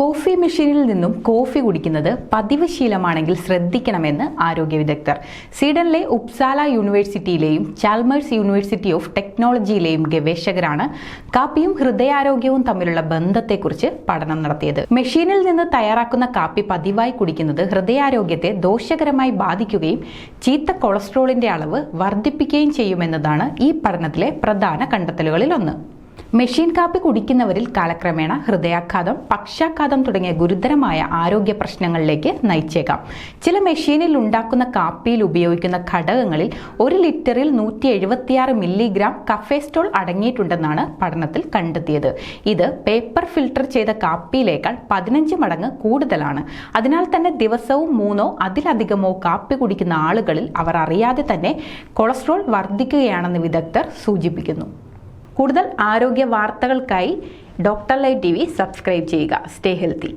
Coffee മെഷീനിൽ നിന്നും coffee കുടിക്കുന്നത് പതിവ് ശീലമാണെങ്കിൽ ശ്രദ്ധിക്കണമെന്ന് ആരോഗ്യ വിദഗ്ധർ. സ്വീഡനിലെ ഉപ്സാല യൂണിവേഴ്സിറ്റിയിലെയും ചാൽമേഴ്സ് യൂണിവേഴ്സിറ്റി ഓഫ് ടെക്നോളജിയിലെയും ഗവേഷകരാണ് കാപ്പിയും ഹൃദയാരോഗ്യവും തമ്മിലുള്ള ബന്ധത്തെക്കുറിച്ച് പഠനം നടത്തിയത്. മെഷീനിൽ നിന്ന് തയ്യാറാക്കുന്ന കാപ്പി പതിവായി കുടിക്കുന്നത് ഹൃദയാരോഗ്യത്തെ ദോഷകരമായി ബാധിക്കുകയും ചീത്ത കൊളസ്ട്രോളിന്റെ അളവ് വർദ്ധിപ്പിക്കുകയും ചെയ്യുമെന്നതാണ് ഈ പഠനത്തിലെ പ്രധാന കണ്ടെത്തലുകളിൽ ഒന്ന് മെഷീൻ കാപ്പി കുടിക്കുന്നവരിൽ കാലക്രമേണ ഹൃദയാഘാതം പക്ഷാഘാതം തുടങ്ങിയ ഗുരുതരമായ ആരോഗ്യ പ്രശ്നങ്ങളിലേക്ക് നയിച്ചേക്കാം. ചില മെഷീനിൽ ഉണ്ടാക്കുന്ന കാപ്പിയിൽ ഉപയോഗിക്കുന്ന ഘടകങ്ങളിൽ ഒരു ലിറ്ററിൽ നൂറ്റി എഴുപത്തിയാറ് മില്ലിഗ്രാം കഫേസ്റ്റോൾ അടങ്ങിയിട്ടുണ്ടെന്നാണ് പഠനത്തിൽ കണ്ടെത്തിയത്. ഇത് പേപ്പർ ഫിൽട്ടർ ചെയ്ത കാപ്പിയിലേക്കാൾ പതിനഞ്ച് മടങ്ങ് കൂടുതലാണ്. അതിനാൽ തന്നെ ദിവസവും മൂന്നോ അതിലധികമോ കാപ്പി കുടിക്കുന്ന ആളുകളിൽ അവർ അറിയാതെ തന്നെ കൊളസ്ട്രോൾ വർദ്ധിക്കുകയാണെന്ന് വിദഗ്ധർ സൂചിപ്പിക്കുന്നു. കൂടുതൽ ആരോഗ്യ വാർത്തകൾക്കായി doctor live T V subscribe ചെയ്യുക. Stay healthy